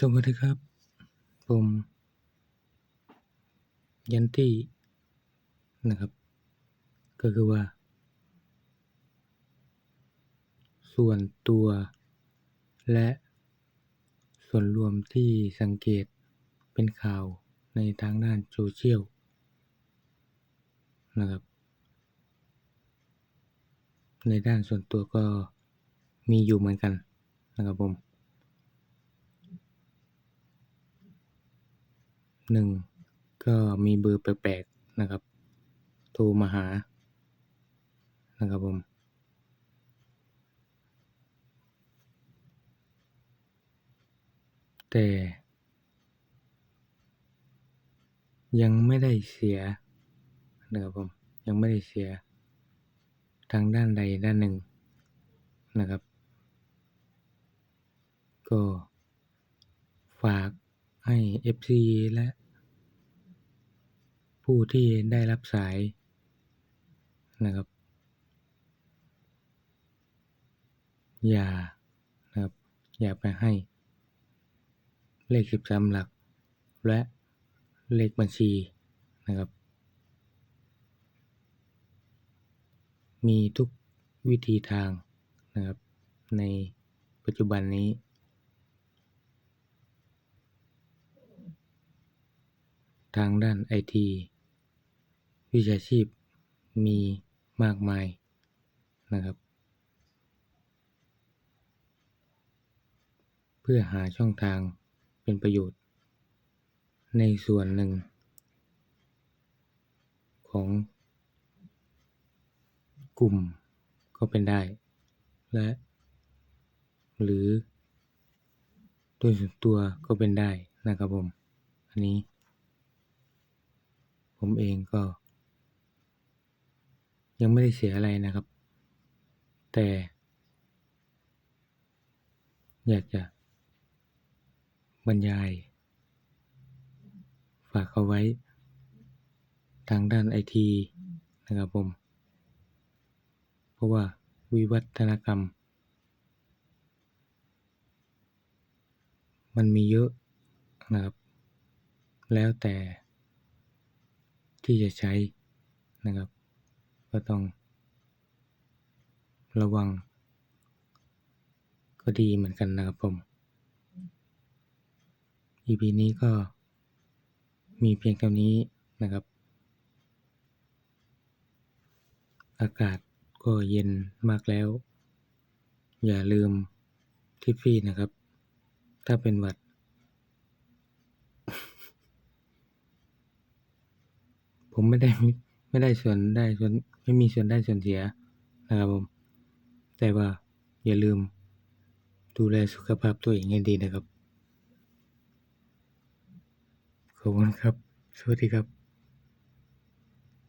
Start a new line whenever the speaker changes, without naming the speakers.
สวัสดีครับ ผม ยันตี้นะครับ ก็คือว่า ส่วนตัว และส่วนรวมที่สังเกตเป็นข่าวในทางด้านโซเชียลนะครับ ในด้านส่วนตัวก็มีอยู่เหมือนกันนะครับผม หนึ่งก็มีเบอร์แปลกๆนะครับ โทรมาหานะครับผมแต่ ยังไม่ได้เสียนะครับผมยังไม่ได้เสีย ทางด้านใดด้านหนึ่งนะครับ ก็ฝากให้ FC และ ผู้ที่ได้รับสายนะครับ อย่านะครับ อย่าไปให้ เลข13หลัก และเลขบัญชีนะครับ มีทุกวิธีทางนะครับ ในปัจจุบันนี้ทางด้านไอที วิชาชีพมีมากมายนะครับ เพื่อหาช่องทางเป็นประโยชน์ ในส่วนหนึ่ง ของกลุ่มก็เป็นได้ และ หรือโดยส่วนตัวก็เป็นได้นะครับผม อันนี้ ผมเองก็ ยังไม่ได้เสียอะไรนะครับ แต่ อยากจะ บรรยาย ฝากเอาไว้ ทางด้านไอทีนะครับผม เพราะว่าวิวัฒนกรรม มันมีเยอะนะครับ แล้วแต่ที่จะใช้นะครับ ก็ต้อง ระวัง ก็ดีเหมือนกันนะครับผม EP นี้ก็มีเพียงเท่านี้นะครับ อากาศก็เย็นมากแล้ว อย่าลืมทิฟฟี่นะครับ ถ้าเป็นหวัด ผมไม่ได้ ไม่ได้ส่วนได้ส่วนไม่มีส่วนได้ส่วนเสียนะครับผมแต่ว่าอย่าลืมดูแลสุขภาพตัวเองให้ดีนะครับ ขอบคุณครับ สวัสดีครับ